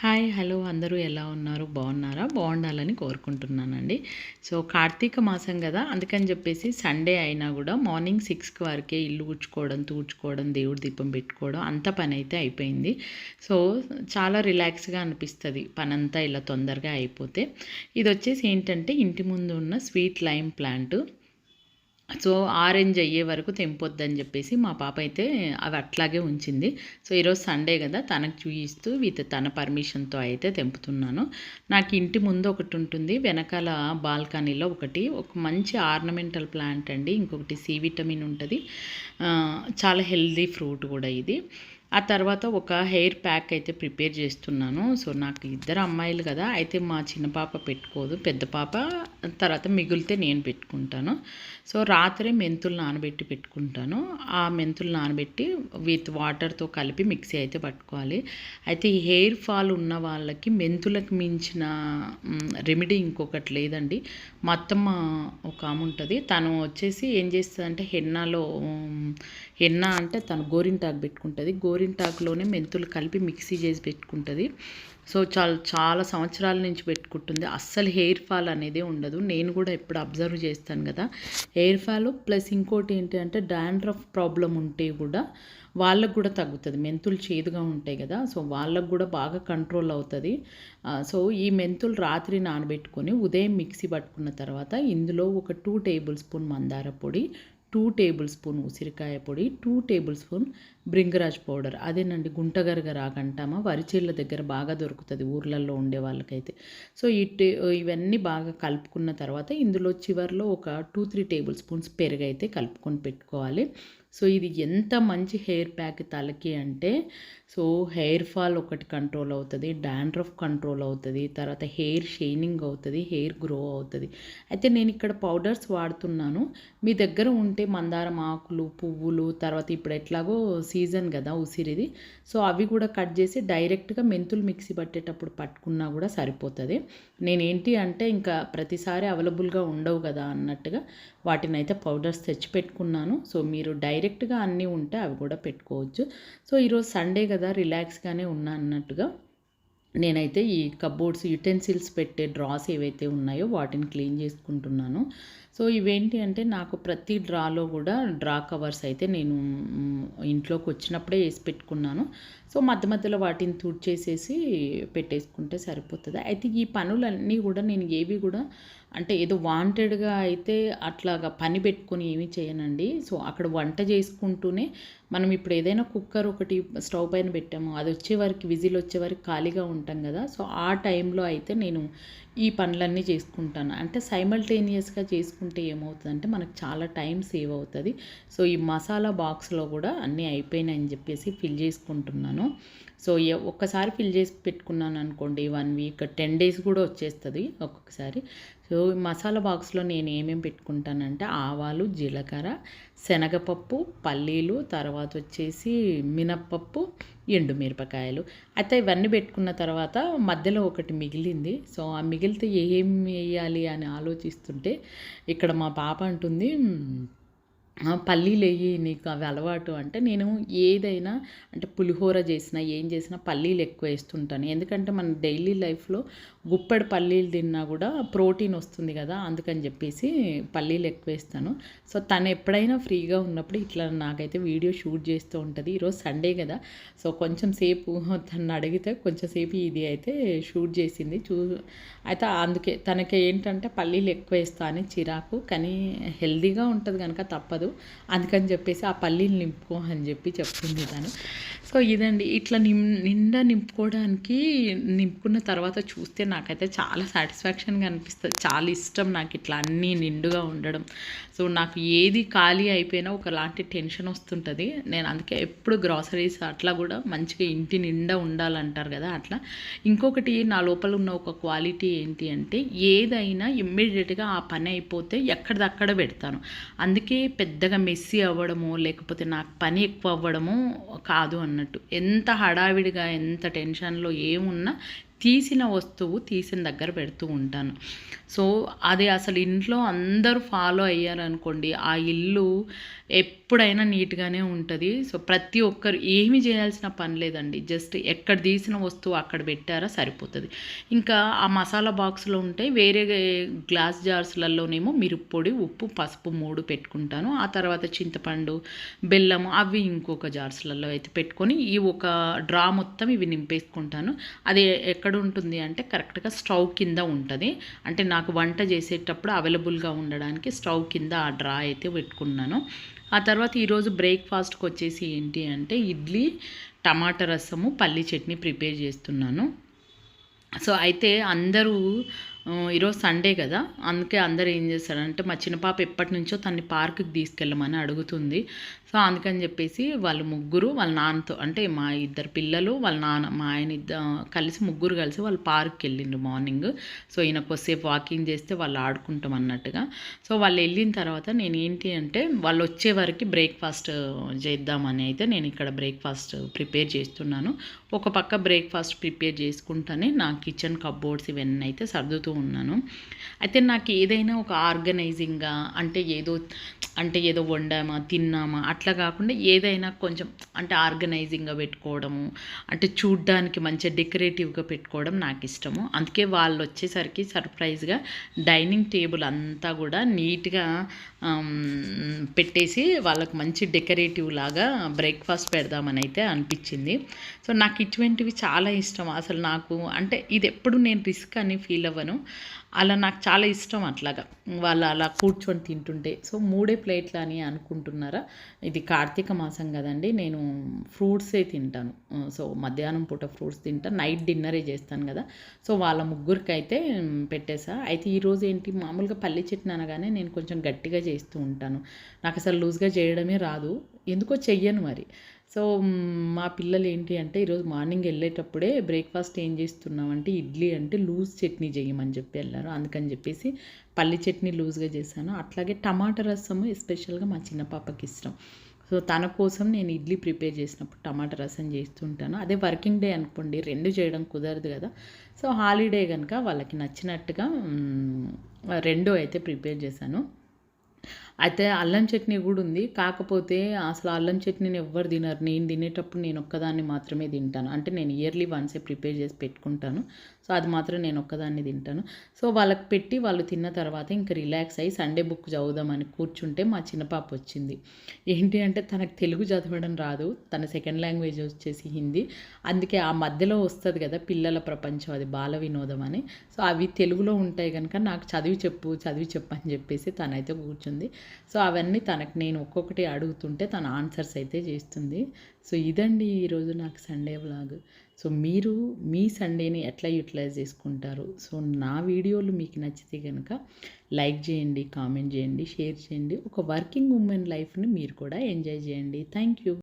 Hi hello అందరూ ఎలా ఉన్నారు? బాగున్నారా? బాగుండాలని కోరుకుంటున్నానండి. సో కార్తీక మాసం కదా అందుకని చెప్పేసి సండే అయినా కూడా మార్నింగ్ సిక్స్కి వరకే ఇల్లు ఊడ్చుకోవడం తూడ్చుకోవడం దేవుడి దీపం పెట్టుకోవడం అంత పని అయితే అయిపోయింది. సో చాలా రిలాక్స్గా అనిపిస్తుంది పనంతా ఇలా తొందరగా అయిపోతే. ఇది వచ్చేసి ఏంటంటే ఇంటి ముందు ఉన్న sweet lime plant. So orange అయ్యే వరకు తెంపొద్దని చెప్పేసి మా పాప అయితే అవి అట్లాగే ఉంచింది. సో ఈరోజు సండే కదా తనకు చూయిస్తూ విత్ తన పర్మిషన్తో అయితే తెంపుతున్నాను. నాకు ఇంటి ముందు ఒకటి ఉంటుంది వెనకాల బాల్కనీలో ఒకటి. ఒక మంచి ఆర్నమెంటల్ ప్లాంట్ అండి ఇంకొకటి సి విటమిన్ ఉంటుంది. చాలా హెల్దీ ఫ్రూట్ కూడా ఇది. ఆ తర్వాత ఒక హెయిర్ ప్యాక్ అయితే ప్రిపేర్ చేస్తున్నాను. సో నాకు ఇద్దరు అమ్మాయిలు కదా అయితే మా చిన్న పాప పెట్టుకోదు పెద్ద పాప తర్వాత మిగిలితే నేను పెట్టుకుంటాను. సో రాత్రి మెంతులు నానబెట్టి పెట్టుకుంటాను. ఆ మెంతులు నానబెట్టి విత్ వాటర్తో కలిపి మిక్సీ అయితే పట్టుకోవాలి. అయితే ఈ హెయిర్ ఫాల్ ఉన్న వాళ్ళకి మెంతులకు మించిన రెమెడీ ఇంకొకటి లేదండి. మొత్తం ఒక ఆమె ఉంటుంది. తను వచ్చేసి ఏం చేస్తుందంటే హెన్నాలో హెన్న అంటే తను గోరింటాకు పెట్టుకుంటుంది. గోరింటాకులోనే మెంతులు కలిపి మిక్సీ చేసి పెట్టుకుంటుంది. సో చాలా చాలా సంవత్సరాల నుంచి పెట్టుకుంటుంది. అస్సలు హెయిర్ ఫాల్ అనేది ఉండదు. నేను కూడా ఎప్పుడు అబ్జర్వ్ చేస్తాను కదా. హెయిర్ ఫాల్ ప్లస్ ఇంకోటి ఏంటి అంటే డాండ్రఫ్ ప్రాబ్లం ఉంటే కూడా వాళ్ళకు కూడా తగ్గుతుంది. మెంతులు చేదుగా ఉంటాయి కదా. సో వాళ్ళకు కూడా బాగా కంట్రోల్ అవుతుంది. సో ఈ మెంతులు రాత్రి నానబెట్టుకొని ఉదయం మిక్సీ పట్టుకున్న తర్వాత ఇందులో ఒక టూ టేబుల్ స్పూన్ మందార పొడి టూ టేబుల్ స్పూన్ ఉసిరికాయ పొడి two table spoon bhringraj powder. అదేనండి గుంటగరగ రాగంటామా వరిచేళ్ళ దగ్గర బాగా దొరుకుతుంది ఊర్లలో ఉండే వాళ్ళకైతే. సో ఈ ఇవన్నీ బాగా కలుపుకున్న తర్వాత ఇందులో చివరిలో ఒక టూ త్రీ టేబుల్ స్పూన్స్ పెరుగు అయితే కలుపుకొని పెట్టుకోవాలి. సో ఇది ఎంత మంచి హెయిర్ ప్యాక్ తలకి అంటే సో హెయిర్ ఫాల్ ఒకటి కంట్రోల్ అవుతుంది డాండ్రఫ్ కంట్రోల్ అవుతుంది తర్వాత హెయిర్ షైనింగ్ అవుతుంది హెయిర్ గ్రో అవుతుంది. అయితే నేను ఇక్కడ పౌడర్స్ వాడుతున్నాను. మీ దగ్గర ఉంటే మందారం ఆకులు పువ్వులు తర్వాత ఇప్పుడు ఎట్లాగో సీజన్ కదా ఉసిరిది. సో అవి కూడా కట్ చేసి డైరెక్ట్గా మెంతులు మిక్సీ పట్టేటప్పుడు పట్టుకున్నా కూడా సరిపోతుంది. నేనేంటి అంటే ఇంకా ప్రతిసారి అవైలబుల్గా ఉండవు కదా అన్నట్టుగా వాటినైతే పౌడర్స్ తెచ్చి పెట్టుకున్నాను. సో మీరు డై డైరెక్ట్గా అన్నీ ఉంటే అవి కూడా పెట్టుకోవచ్చు. సో ఈరోజు సండే కదా రిలాక్స్గానే ఉన్నా అన్నట్టుగా నేనైతే ఈ కబోర్డ్స్ యుటెన్సిల్స్ పెట్టే డ్రాస్ ఏవైతే ఉన్నాయో వాటిని క్లీన్ చేసుకుంటున్నాను. సో ఇవేంటి అంటే నాకు ప్రతి డ్రాలో కూడా డ్రా కవర్స్ అయితే నేను ఇంట్లోకి వచ్చినప్పుడే వేసి పెట్టుకున్నాను. సో మధ్య మధ్యలో వాటిని తుడిచేసేసి పెట్టేసుకుంటే సరిపోతుంది. అయితే ఈ పనులన్నీ కూడా నేను ఏవి కూడా అంటే ఏదో వాంటెడ్గా అయితే అట్లాగా పని పెట్టుకొని ఏమీ చేయనండి. సో అక్కడ వంట చేసుకుంటూనే మనం ఇప్పుడు ఏదైనా కుక్కర్ ఒకటి స్టవ్ పైన పెట్టాము. అది వచ్చే వరకు విజిల్ వచ్చే వరకు ఖాళీగా ఉంటాం కదా. సో ఆ టైంలో అయితే నేను ఈ పనులన్నీ చేసుకుంటాను. అంటే సైమల్టేనియస్గా చేసుకుంటే ఏమవుతుందంటే మనకు చాలా టైం సేవ్ అవుతుంది. సో ఈ మసాలా బాక్స్లో కూడా అన్నీ అయిపోయినాయని చెప్పేసి ఫిల్ చేసుకుంటున్నాను. సో ఒక్కసారి ఫిల్ చేసి పెట్టుకున్నాను అనుకోండి వన్ వీక్ టెన్ డేస్ కూడా వచ్చేస్తుంది ఒక్కొక్కసారి. సో మసాలా బాక్స్లో నేను ఏమేమి పెట్టుకుంటానంటే ఆవాలు జీలకర్ర శనగపప్పు పల్లీలు తర్వాత వచ్చేసి మినప్పప్పు ఎండు మిరపకాయలు. అయితే ఇవన్నీ పెట్టుకున్న తర్వాత మధ్యలో ఒకటి మిగిలింది. సో ఆ మిగిలితే ఏం వేయాలి అని ఆలోచిస్తుంటే ఇక్కడ మా పాప అంటుంది పల్లీలు వేయి నీకు అవి అలవాటు అంటే నేను ఏదైనా అంటే పులిహోర చేసినా ఏం చేసినా పల్లీలు ఎక్కువ వేస్తుంటాను. ఎందుకంటే మన డైలీ లైఫ్లో గుప్పెడు పల్లీలు తిన్నా కూడా ప్రోటీన్ వస్తుంది కదా అందుకని చెప్పేసి పల్లీలు ఎక్కువ వేస్తాను. సో తను ఎప్పుడైనా ఫ్రీగా ఉన్నప్పుడు ఇట్లా నాకైతే వీడియో షూట్ చేస్తూ ఉంటుంది. ఈరోజు సండే కదా సో కొంచెం సేపు తను అడిగితే కొంచెం సేపు ఇది అయితే షూట్ చేసింది. చూ అయితే అందుకే తనకి ఏంటంటే పల్లీలు ఎక్కువ వేస్తా అని చిరాకు కానీ హెల్దీగా ఉంటుంది కనుక తప్పదు. అందుకని చెప్పేసి ఆ పల్లీలు నింపుకో అని చెప్పి చెప్తుంది తను. సో ఇదండి. ఇట్లా నిం నిండా నింపుకోవడానికి నింపుకున్న తర్వాత చూస్తే నాకైతే చాలా సాటిస్ఫాక్షన్గా అనిపిస్తుంది చాలా ఇష్టం నాకు ఇట్లా అన్నీ నిండుగా ఉండడం. సో నాకు ఏది ఖాళీ అయిపోయినా ఒకలాంటి టెన్షన్ వస్తుంటుంది. నేను అందుకే ఎప్పుడు గ్రాసరీస్ అట్లా కూడా మంచిగా ఇంటి నిండా ఉండాలంటారు కదా అట్లా. ఇంకొకటి నా లోపల ఉన్న ఒక క్వాలిటీ ఏంటి అంటే ఏదైనా ఇమ్మీడియట్గా ఆ పని అయిపోతే ఎక్కడిదక్కడ పెడతాను. అందుకే పెద్దగా మెస్సీ అవ్వడము లేకపోతే నాకు పని ఎక్కువ అవ్వడము కాదు అన్నట్టు. ఎంత హడావిడిగా ఎంత టెన్షన్లో ఏమున్నా తీసిన వస్తువు తీసిన దగ్గర పెడుతూ ఉంటాను. సో అది అసలు ఇంట్లో అందరూ ఫాలో అయ్యారనుకోండి ఆ ఇల్లు ఎప్పుడైనా నీట్గానే ఉంటుంది. సో ప్రతి ఒక్కరు ఏమి చేయాల్సిన పని లేదండి. జస్ట్ ఎక్కడ తీసిన వస్తువు అక్కడ పెట్టారా సరిపోతుంది. ఇంకా ఆ మసాలా బాక్స్లో ఉంటే వేరే గ్లాస్ జార్స్లలోనేమో మిరప్పొడి ఉప్పు పసుపు మూడు పెట్టుకుంటాను. ఆ తర్వాత చింతపండు బెల్లం అవి ఇంకొక జార్స్లలో అయితే పెట్టుకొని ఈ ఒక డ్రా మొత్తం ఇవి నింపేసుకుంటాను. అది ఎక్కడ ఎక్కడ ఉంటుంది అంటే కరెక్ట్గా స్టవ్ కింద ఉంటుంది. అంటే నాకు వంట చేసేటప్పుడు అవైలబుల్గా ఉండడానికి స్టవ్ కింద ఆ డ్రా అయితే పెట్టుకున్నాను. ఆ తర్వాత ఈరోజు బ్రేక్ఫాస్ట్కి వచ్చేసి ఏంటి అంటే ఇడ్లీ టమాటా రసము పల్లి చట్నీ ప్రిపేర్ చేస్తున్నాను. సో అయితే అందరూ ఈరోజు సండే కదా. అందుకే అందరూ ఏం చేస్తారంటే మా చిన్న పాప ఎప్పటి నుంచో తన్ని పార్క్కి తీసుకెళ్ళమని అడుగుతుంది. సో అందుకని చెప్పేసి వాళ్ళు ముగ్గురు వాళ్ళ నాన్నతో అంటే మా ఇద్దరు పిల్లలు వాళ్ళ నాన్న మా ఆయన ఇద్దరు కలిసి ముగ్గురు కలిసి వాళ్ళు పార్క్కి వెళ్ళిండ్రు మార్నింగ్. సో ఈయన కొద్దిసేపు వాకింగ్ చేస్తే వాళ్ళు ఆడుకుంటాం అన్నట్టుగా. సో వాళ్ళు వెళ్ళిన తర్వాత నేను ఏంటి అంటే వాళ్ళు వచ్చే వరకు బ్రేక్ఫాస్ట్ చేద్దామని అయితే నేను ఇక్కడ బ్రేక్ఫాస్ట్ ప్రిపేర్ చేస్తున్నాను. ఒక పక్క బ్రేక్ఫాస్ట్ ప్రిపేర్ చేసుకుంటానే నా కిచెన్ కబ్బోర్డ్స్ ఇవన్నీ అయితే సర్దుతూ ఉన్నాను. అయితే నాకు ఏదైనా ఒక ఆర్గనైజింగ్గా అంటే ఏదో అంటే ఏదో వండామా తిన్నామా అట్లా కాకుండా ఏదైనా కొంచెం అంటే ఆర్గనైజింగ్గా పెట్టుకోవడము అంటే చూడ్డానికి మంచిగా డెకరేటివ్గా పెట్టుకోవడం నాకు ఇష్టము. అందుకే వాళ్ళు వచ్చేసరికి సర్ప్రైజ్గా డైనింగ్ టేబుల్ అంతా కూడా నీట్గా పెట్టేసి వాళ్ళకి మంచి డెకరేటివ్ లాగా బ్రేక్ఫాస్ట్ పెడదామని అయితే అనిపించింది. సో నాకు ఇటువంటివి చాలా ఇష్టం అసలు నాకు. అంటే ఇది ఎప్పుడు నేను రిస్క్ అని ఫీల్ అవ్వను. అలా నాకు చాలా ఇష్టం అట్లాగా. వాళ్ళు అలా కూర్చొని తింటుంటే. సో మూడే ప్లేట్లు అని అనుకుంటున్నారా? ఇది కార్తీక మాసం కదండి. నేను ఫ్రూట్సే తింటాను. సో మధ్యాహ్నం పూట ఫ్రూట్స్ తింటా. నైట్ డిన్నరే చేస్తాను కదా. సో వాళ్ళ ముగ్గురికి అయితే పెట్టేసా. అయితే ఈరోజు ఏంటి? మామూలుగా పల్లి చెట్టు అనగానే నేను కొంచెం గట్టిగా చేస్తూ ఉంటాను. నాకు అసలు లూజ్గా చేయడమే రాదు. ఎందుకో చెయ్యను మరి. సో మా పిల్లలు ఏంటి అంటే ఈరోజు మార్నింగ్ వెళ్ళేటప్పుడే బ్రేక్ఫాస్ట్ ఏం చేస్తున్నామంటే ఇడ్లీ అంటే లూజ్ చట్నీ చేయమని చెప్పి వెళ్ళారు. అందుకని చెప్పేసి పల్లి చట్నీ లూజ్గా చేశాను. అట్లాగే టమాటా రసము ఎస్పెషల్గా మా చిన్న పాపకి ఇష్టం. సో తన కోసం నేను ఇడ్లీ ప్రిపేర్ చేసినప్పుడు టమాటా రసం చేస్తుంటాను అదే వర్కింగ్ డే అనుకోండి రెండు చేయడం కుదరదు కదా. సో హాలిడే కనుక వాళ్ళకి నచ్చినట్టుగా రెండో రెండు అయితే ప్రిపేర్ చేశాను. అయితే అల్లం చట్నీ కూడా ఉంది. కాకపోతే అసలు అల్లం చట్నీని ఎవ్వరు తినరు. నేను తినేటప్పుడు నేను ఒక్కదాన్ని మాత్రమే తింటాను. అంటే నేను ఇయర్లీ వన్సే ప్రిపేర్ చేసి పెట్టుకుంటాను. సో అది మాత్రం నేను ఒక్కదాన్ని తింటాను. సో వాళ్ళకి పెట్టి వాళ్ళు తిన్న తర్వాత ఇంకా రిలాక్స్ అయ్యి సండే బుక్ చదువుదామని కూర్చుంటే మా చిన్న పాప వచ్చింది. ఏంటి అంటే తనకు తెలుగు చదవడం రాదు. తన సెకండ్ లాంగ్వేజ్ వచ్చేసి హిందీ. అందుకే ఆ మధ్యలో వస్తుంది కదా పిల్లల ప్రపంచం అది బాల వినోదం అని. సో అవి తెలుగులో ఉంటాయి కనుక నాకు చదివి చెప్పు చదివి చెప్పు అని చెప్పేసి తనైతే కూర్చుంది. సో అవన్నీ తనకు నేను ఒక్కొక్కటి అడుగుతుంటే తన ఆన్సర్స్ అయితే చేస్తుంది. సో ఇదండి ఈరోజు నాకు సండే వ్లాగ్. సో మీరు మీ సండేని ఎట్లా యూటిలైజ్ చేసుకుంటారు? సో నా వీడియోలు మీకు నచ్చితే కనుక లైక్ చేయండి కామెంట్ చేయండి షేర్ చేయండి. ఒక వర్కింగ్ ఉమెన్ లైఫ్ని మీరు కూడా ఎంజాయ్ చేయండి. Thank you.